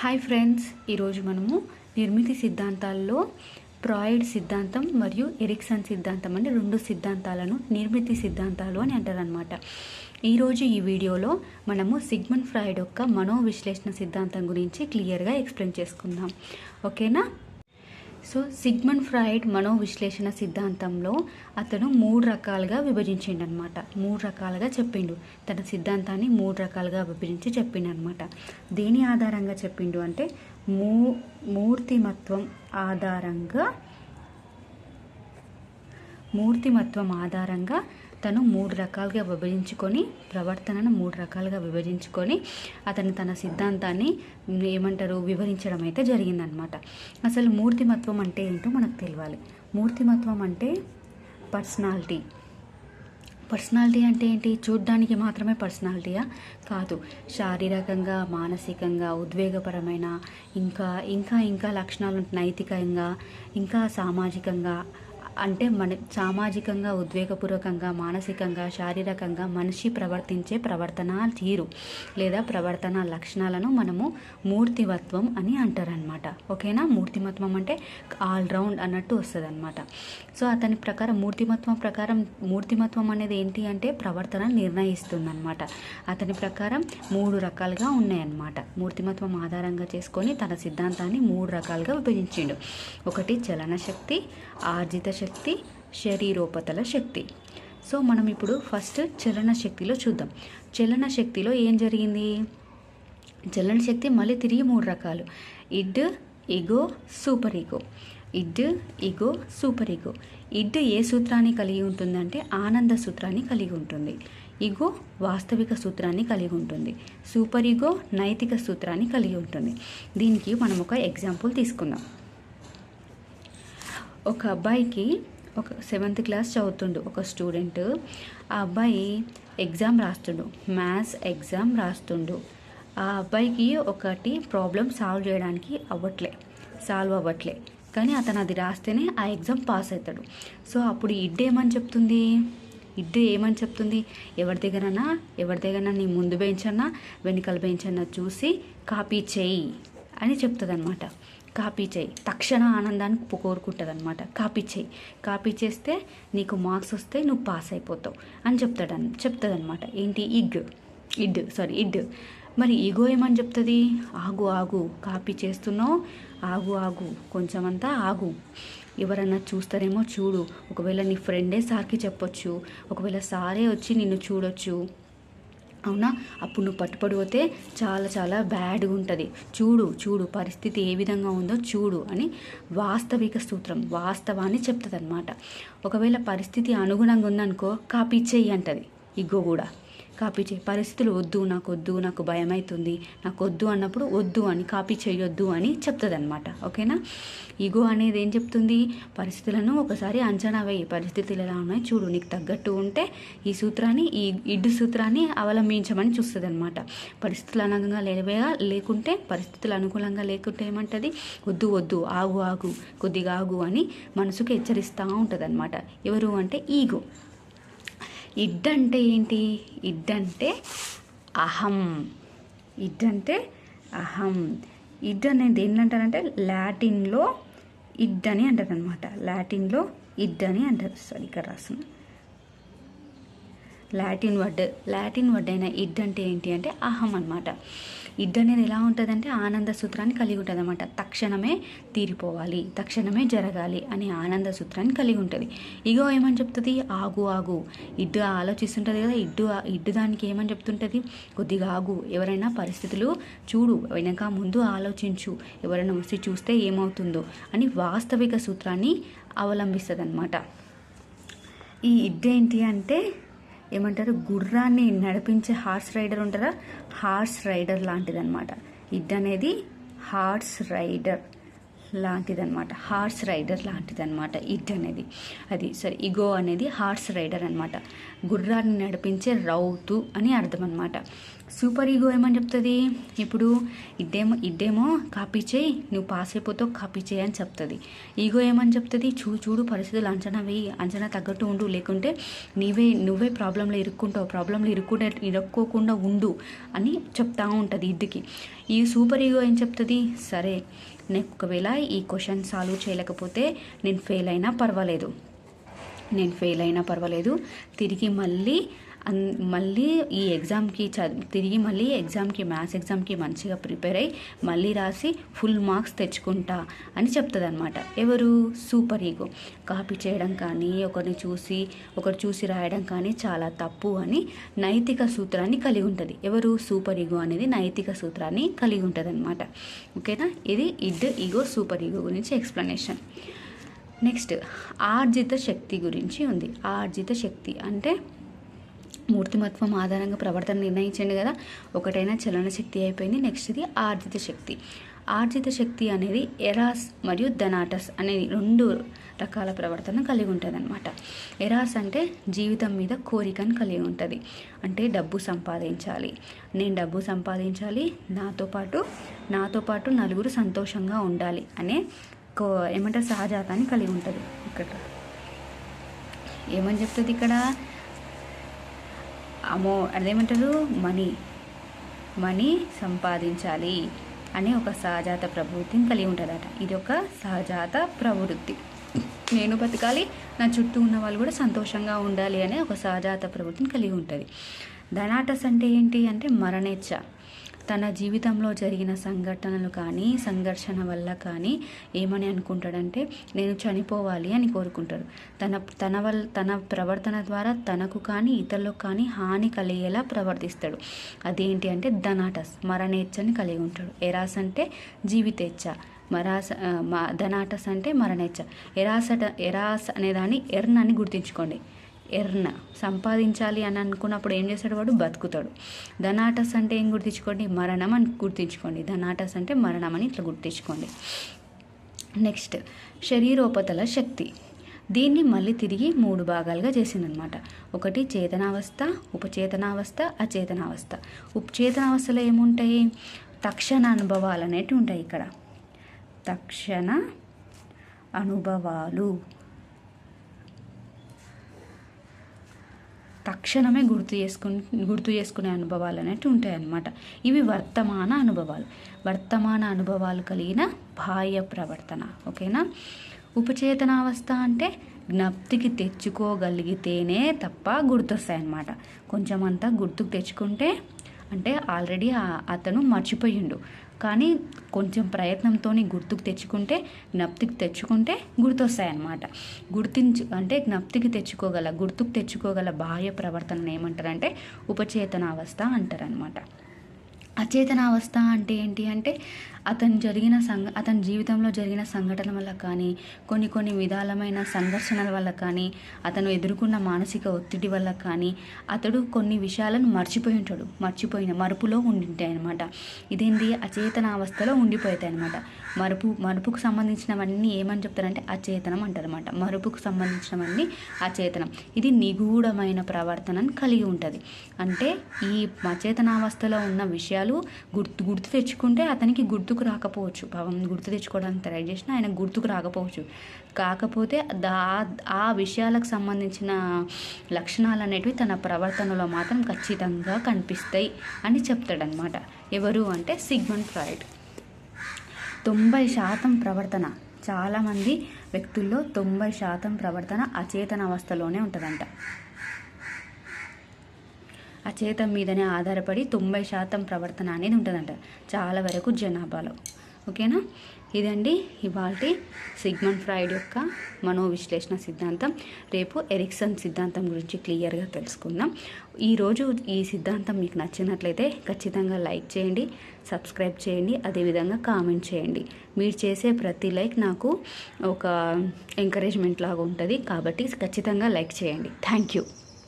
Hi friends ఈరోజు మనము నిర్మితి సిద్ధాంతాల్లో pride సిద్ధాంతం మరియు ఎరిక్సన్ సిద్ధాంతం అనే రెండు సిద్ధాంతాలను నిర్మితి సిద్ధాంతాలు అని అంటారనమాట ఈరోజు ఈ వీడియోలో మనము సిగ్మన్ ఫ్రాయిడ్ యొక్క మనోవిశ్లేషణ సిద్ధాంతం గురించి క్లియర్గా ఎక్స్ప్లెయిన్ చేసుకుందాం. ఓకేనా? సో సిగ్మన్ ఫ్రాయిడ్ మనోవిశ్లేషణ సిద్ధాంతంలో అతను మూడు రకాలుగా విభజించిండు అనమాట మూడు రకాలుగా చెప్పిండు. తన సిద్ధాంతాన్ని మూడు రకాలుగా విభజించి చెప్పిండు అనమాట దేని ఆధారంగా చెప్పిండు అంటే మూ మూర్తిమత్వం ఆధారంగా మూర్తిమత్వం ఆధారంగా తను మూడు రకాలుగా విభజించుకొని ప్రవర్తనను మూడు రకాలుగా విభజించుకొని అతను తన సిద్ధాంతాన్ని ఏమంటారు వివరించడం అయితే జరిగిందనమాట అసలు మూర్తిమత్వం అంటే ఏంటో మనకు తెలియాలి మూర్తిమత్వం అంటే పర్సనాలిటీ. పర్సనాలిటీ అంటే ఏంటి? చూడ్డానికి మాత్రమే పర్సనాలిటీయా? కాదు. శారీరకంగా మానసికంగా ఉద్వేగపరమైన ఇంకా ఇంకా ఇంకా లక్షణాలు నైతికంగా ఇంకా సామాజికంగా అంటే మన సామాజికంగా ఉద్వేగపూర్వకంగా మానసికంగా శారీరకంగా మనిషి ప్రవర్తించే ప్రవర్తన తీరు లేదా ప్రవర్తన లక్షణాలను మనము మూర్తిమత్వం అని అంటారనమాట ఓకేనా? మూర్తిమత్వం అంటే ఆల్రౌండ్ అన్నట్టు వస్తుంది అనమాట సో అతని ప్రకారం మూర్తిమత్వం ప్రకారం మూర్తిమత్వం అనేది ఏంటి అంటే ప్రవర్తన నిర్ణయిస్తుంది అనమాట అతని ప్రకారం మూడు రకాలుగా ఉన్నాయన్నమాట. మూర్తిమత్వం ఆధారంగా చేసుకొని తన సిద్ధాంతాన్ని మూడు రకాలుగా విభజించిండు. ఒకటి చలన శక్తి ఆర్జిత శక్తి శక్తి శరీరోపతల శక్తి. సో మనం ఇప్పుడు ఫస్ట్ చలన శక్తిలో చూద్దాం. చలన శక్తిలో ఏం జరిగింది? చలన శక్తి మళ్ళీ తిరిగి మూడు రకాలు. ఇడ్ ఇగో సూపర్ ఇగో ఇడ్ ఇగో సూపర్ ఇగో ఇడ్ ఏ సూత్రాన్ని కలిగి ఉంటుందంటే ఆనంద సూత్రాన్ని కలిగి ఉంటుంది. ఇగో వాస్తవిక సూత్రాన్ని కలిగి ఉంటుంది. సూపర్ ఇగో నైతిక సూత్రాన్ని కలిగి ఉంటుంది. దీనికి మనం ఒక ఎగ్జాంపుల్ తీసుకుందాం. ఒక అబ్బాయికి ఒక సెవెంత్ క్లాస్ చదువుతుండు ఒక స్టూడెంట్ ఆ అబ్బాయి ఎగ్జామ్ రాస్తుండు మ్యాథ్స్ ఎగ్జామ్ రాస్తుండు. ఆ అబ్బాయికి ఒకటి ప్రాబ్లం సాల్వ్ చేయడానికి అవ్వట్లే సాల్వ్ అవ్వట్లే. కానీ అతను అది రాస్తేనే ఆ ఎగ్జామ్ పాస్ అవుతాడు సో అప్పుడు ఇడ్ ఏమని చెప్తుంది? ఇడ్డు ఏమని చెప్తుంది? ఎవరి దగ్గరన్నా ఎవరి దగ్గరన్నా నీ ముందు బెంచ్ అన్నా వెనుకల బెంచ్ అన్నా చూసి కాపీ చేయి అని చెప్తుంది అనమాట కాపీ చేయి. తక్షణ ఆనందాన్ని కోరుకుంటుంది అనమాట కాపీ చేయి. కాపీ చేస్తే నీకు మార్క్స్ వస్తే నువ్వు పాస్ అయిపోతావు అని చెప్తాడన్ చెప్తుంది అనమాట ఏంటి? ఇగ్. ఇడ్. Sorry id. మరి ఈగో ఏమని చెప్తుంది? ఆగు ఆగు. కాపీ చేస్తున్నావు. ఆగు ఆగు. కొంచెమంతా ఆగు. ఎవరన్నా చూస్తారేమో చూడు. ఒకవేళ నీ ఫ్రెండే సార్కి చెప్పొచ్చు. ఒకవేళ సారే వచ్చి నిన్ను చూడొచ్చు. అవునా? అప్పుడు నువ్వు పట్టుపడిపోతే చాలా చాలా బ్యాడ్గా ఉంటుంది. చూడు చూడు పరిస్థితి ఏ విధంగా ఉందో చూడు అని వాస్తవిక సూత్రం వాస్తవాన్ని చెప్తుంది అనమాట ఒకవేళ పరిస్థితి అనుగుణంగా ఉందనుకో కాపీ చెయ్యి అంటది. ఇగో కూడా. కాపీ చేయి. పరిస్థితులు వద్దు నాకు వద్దు నాకు భయం అవుతుంది నాకు వద్దు అన్నప్పుడు వద్దు అని కాపీ చేయొద్దు అని చెప్తుంది అనమాట ఓకేనా? ఈగో అనేది ఏం చెప్తుంది? పరిస్థితులను ఒకసారి అంచనా వేయి. పరిస్థితులు ఎలా ఉన్నాయి చూడు. నీకు తగ్గట్టు ఉంటే ఈ సూత్రాన్ని ఈ ఇడ్డు సూత్రాన్ని అవలంబించమని చూస్తుంది అనమాట పరిస్థితులు అనుగుణంగా లేవేగా లేకుంటే పరిస్థితులు అనుకూలంగా లేకుంటే ఏమంటుంది? వద్దు వద్దు ఆగు ఆగు కొద్దిగా ఆగు అని మనసుకు హెచ్చరిస్తూ ఉంటుంది అనమాట ఎవరు అంటే ఈగో. ఇడ్ అంటే ఏంటి? ఇడ్ అంటే అహం. ఇడ్ అంటే అహం. ఇడ్ అనేది ఏంటంటారంటే లాటిన్లో ఇడ్ అని అంటారు అనమాట లాటిన్లో ఇడ్ అని అంటారు. సారీ ఇక్కడ రాసిన లాటిన్ వర్డ్ లాటిన్ వర్డ్ అయిన ఇడ్ అంటే ఏంటి అంటే అహం అనమాట ఇడ్ అనేది ఎలా ఉంటుందంటే ఆనంద సూత్రాన్ని కలిగి ఉంటుంది అనమాట తక్షణమే తీరిపోవాలి తక్షణమే జరగాలి అనే ఆనంద సూత్రాన్ని కలిగి ఉంటుంది. ఇగో ఏమని చెప్తుంది? ఆగు ఆగు. ఇడ్డు ఆలోచిస్తుంటుంది కదా ఇడ్డు ఇడ్డు దానికి ఏమని చెప్తుంటుంది? కొద్దిగా ఆగు. ఎవరైనా పరిస్థితులు చూడు వెనక ముందు ఆలోచించు. ఎవరైనా వచ్చి చూస్తే ఏమవుతుందో అని వాస్తవిక సూత్రాన్ని అవలంబిస్తుంది అనమాట ఈ ఇడ్డేంటి అంటే ఏమంటారు గుర్రాన్ని నడిపించే హార్స్ రైడర్ ఉంటారా? హార్స్ రైడర్ లాంటిది అనమాట ఇడ్ అనేది హార్స్ రైడర్ లాంటిదన్నమాట. హార్స్ రైడర్ లాంటిదన్నమాట. ఇడ్ అనేది అది సరే ఇగో అనేది హార్స్ రైడర్ అనమాట గుర్రాన్ని నడిపించే రౌతు అని అర్థం అనమాట సూపర్ ఈగో ఏమని చెప్తుంది? ఇప్పుడు ఇద్దేమో ఇద్దేమో కాపీ చేయి నువ్వు పాస్ అయిపోతావు కాపీ చేయి అని చెప్తుంది. ఈగో ఏమని చెప్తుంది? చూ చూడు పరిస్థితులు అంచనా వేయి అంచనా తగ్గట్టు ఉండు. లేకుంటే నీవే నువ్వే ప్రాబ్లంలో ఇరుక్కుంటావు. ప్రాబ్లంలో ఇరుక్కుంటే ఇరుక్కోకుండా ఉండు అని చెప్తా ఉంటుంది ఇద్దుకి. ఈ సూపర్ ఈగో ఏం చెప్తుంది? సరే నేను ఒకవేళ ఈ క్వశ్చన్ సాల్వ్ చేయలేకపోతే నేను ఫెయిల్ అయినా పర్వాలేదు. నేను ఫెయిల్ అయినా పర్వాలేదు. తిరిగి మళ్ళీ అన్ మళ్ళీ ఈ ఎగ్జామ్కి చదివి తిరిగి మళ్ళీ ఎగ్జామ్కి మ్యాథ్స్ ఎగ్జామ్కి మంచిగా ప్రిపేర్ అయ్యి మళ్ళీ రాసి ఫుల్ మార్క్స్ తెచ్చుకుంటా అని చెప్తుంది అనమాట ఎవరు? సూపర్ ఈగో కాపీ చేయడం కానీ ఒకరిని చూసి ఒకరు చూసి రాయడం కానీ చాలా తప్పు అని నైతిక సూత్రాన్ని కలిగి ఉంటుంది. ఎవరు? సూపర్ ఈగో అనేది నైతిక సూత్రాన్ని కలిగి ఉంటుంది అనమాట ఓకేనా? ఇది ఇడ్ ఈగో సూపర్ ఈగో గురించి ఎక్స్ప్లెనేషన్ నెక్స్ట్ ఆర్జిత శక్తి గురించి ఉంది. ఆర్జిత శక్తి అంటే మూర్తిమత్వం ఆధారంగా ప్రవర్తన నిర్ణయించండి కదా. ఒకటైనా చలన శక్తి అయిపోయింది నెక్స్ట్ది ఆర్జిత శక్తి. ఆర్జిత శక్తి అనేది ఎరాస్ మరియు ధనాటస్ అనే రెండు రకాల ప్రవర్తన కలిగి ఉంటుంది అనమాట ఎరాస్ అంటే జీవితం మీద కోరికను కలిగి ఉంటుంది. అంటే డబ్బు సంపాదించాలి. నేను డబ్బు సంపాదించాలి నాతో పాటు నాతో పాటు నలుగురు సంతోషంగా ఉండాలి అనే కో ఏమంటారు సహజాతాన్ని కలిగి ఉంటుంది. ఇక్కడ. ఏమని చెప్తుంది ఇక్కడ? అమో అదేమంటారు? మనీ. మనీ సంపాదించాలి అనే ఒక సహజాత ప్రవృత్తిని కలిగి ఉంటుందట. ఇది ఒక సహజాత ప్రవృత్తి. నేను బతకాలి నా చుట్టూ ఉన్న వాళ్ళు కూడా సంతోషంగా ఉండాలి అనే ఒక సహజాత ప్రవృత్తిని కలిగి ఉంటుంది. ధనాటస్ అంటే ఏంటి? అంటే మరణేచ్ఛ. తన జీవితంలో జరిగిన సంఘటనలు కానీ సంఘర్షణ వల్ల కానీ ఏమని అనుకుంటాడంటే నేను చనిపోవాలి అని కోరుకుంటాడు. తన తన వల్ల తన ప్రవర్తన ద్వారా తనకు కానీ ఇతరులకు కానీ హాని కలిగేలా ప్రవర్తిస్తాడు. అదేంటి అంటే ధనాటస్ మరణేచ్ఛని కలిగి ఉంటాడు. ఎరాస్ అంటే జీవితేచ్ఛ మరాస ధనాటస్ అంటే మరణేచ్ఛ. ఎరాసట ఎరాస్ అనేదాన్ని ఎర్న్ అని గుర్తుంచుకోండి. ఎర్న సంపాదించాలి అని అనుకున్నప్పుడు ఏం చేస్తాడు వాడు? బతుకుతాడు. ధనాటస్ అంటే ఏం గుర్తించుకోండి? మరణం అని గుర్తించుకోండి. ధనాటస్ అంటే మరణం అని ఇట్లా గుర్తించుకోండి. నెక్స్ట్ శరీరోపతల శక్తి. దీన్ని మళ్ళీ తిరిగి మూడు భాగాలుగా చేసిందనమాట. ఒకటి చేతనావస్థ ఉపచేతనావస్థ అచేతనావస్థ. ఉపచేతనావస్థలో ఏముంటాయి? తక్షణ అనుభవాలు అనేటివి ఉంటాయి ఇక్కడ. తక్షణ అనుభవాలు. తక్షణమే గుర్తు చేసుకుని గుర్తు చేసుకునే అనుభవాలు అనేవి ఉంటాయన్నమాట. ఇవి వర్తమాన అనుభవాలు. వర్తమాన అనుభవాలు కలిగిన బాహ్య ప్రవర్తన ఓకేనా? ఉపచేతనావస్థ అంటే జ్ఞప్తికి తెచ్చుకోగలిగితేనే తప్ప గుర్తొస్తాయి అన్నమాట కొంచెం అంతా గుర్తుకు తెచ్చుకుంటే అంటే ఆల్రెడీ అతను మర్చిపోయిండు. కానీ కొంచెం ప్రయత్నంతో గుర్తుకు తెచ్చుకుంటే జ్ఞప్తికి తెచ్చుకుంటే గుర్తొస్తాయన్నమాట. గుర్తించు అంటే జ్ఞప్తికి తెచ్చుకోగల గుర్తుకు తెచ్చుకోగల బాహ్య ప్రవర్తన ఏమంటారంటే ఉపచేతనావస్థ అంటారనమాట అచేతనావస్థ అంటే ఏంటి అంటే అతను జరిగిన సంఘ అతని జీవితంలో జరిగిన సంఘటన వల్ల కానీ కొన్ని కొన్ని విధాలమైన సంఘర్షణల వల్ల కానీ అతను ఎదుర్కొన్న మానసిక ఒత్తిడి వల్ల కానీ అతడు కొన్ని విషయాలను మర్చిపోయి ఉంటాడు. మర్చిపోయిన మరుపులో ఉండింటాయి అనమాట ఇదేంటి అచేతన అవస్థలో ఉండిపోతాయి అనమాట మరుపు మరుపుకు సంబంధించినవన్నీ ఏమని చెప్తారంటే అచేతనం అంటారనమాట మరుపుకు సంబంధించినవన్నీ అచేతనం. ఇది నిగూఢమైన ప్రవర్తనను కలిగి ఉంటుంది. అంటే ఈ అచేతనావస్థలో ఉన్న విషయాలు గుర్తు గుర్తు తెచ్చుకుంటే అతనికి గుర్తు గుర్తుకు రాకపోవచ్చు. పాపం గుర్తు తెచ్చుకోవడానికి ట్రై చేసినా ఆయన గుర్తుకు రాకపోవచ్చు. కాకపోతే దా ఆ విషయాలకు సంబంధించిన లక్షణాలు అనేటివి తన ప్రవర్తనలో మాత్రం ఖచ్చితంగా కనిపిస్తాయి అని చెప్తాడనమాట ఎవరు అంటే సిగ్మన్ ఫ్రాయిడ్. తొంభై శాతం ప్రవర్తన చాలామంది వ్యక్తుల్లో తొంభై శాతం ప్రవర్తన అచేతన అవస్థలోనే ఉంటుందంట. అచేతం మీదనే ఆధారపడి తొంభై శాతం ప్రవర్తన అనేది ఉంటుందంట. చాలా వరకు జనాభాలో. ఓకేనా? ఇదండి ఇవాళ సిగ్మన్ ఫ్రాయిడ్ యొక్క మనోవిశ్లేషణ సిద్ధాంతం. రేపు ఎరిక్సన్ సిద్ధాంతం గురించి క్లియర్గా తెలుసుకుందాం. ఈరోజు ఈ సిద్ధాంతం మీకు నచ్చినట్లయితే ఖచ్చితంగా లైక్ చేయండి సబ్స్క్రైబ్ చేయండి అదేవిధంగా కామెంట్ చేయండి. మీరు చేసే ప్రతి లైక్ నాకు ఒక ఎంకరేజ్మెంట్ లాగా ఉంటుంది. కాబట్టి ఖచ్చితంగా లైక్ చేయండి. Thank you.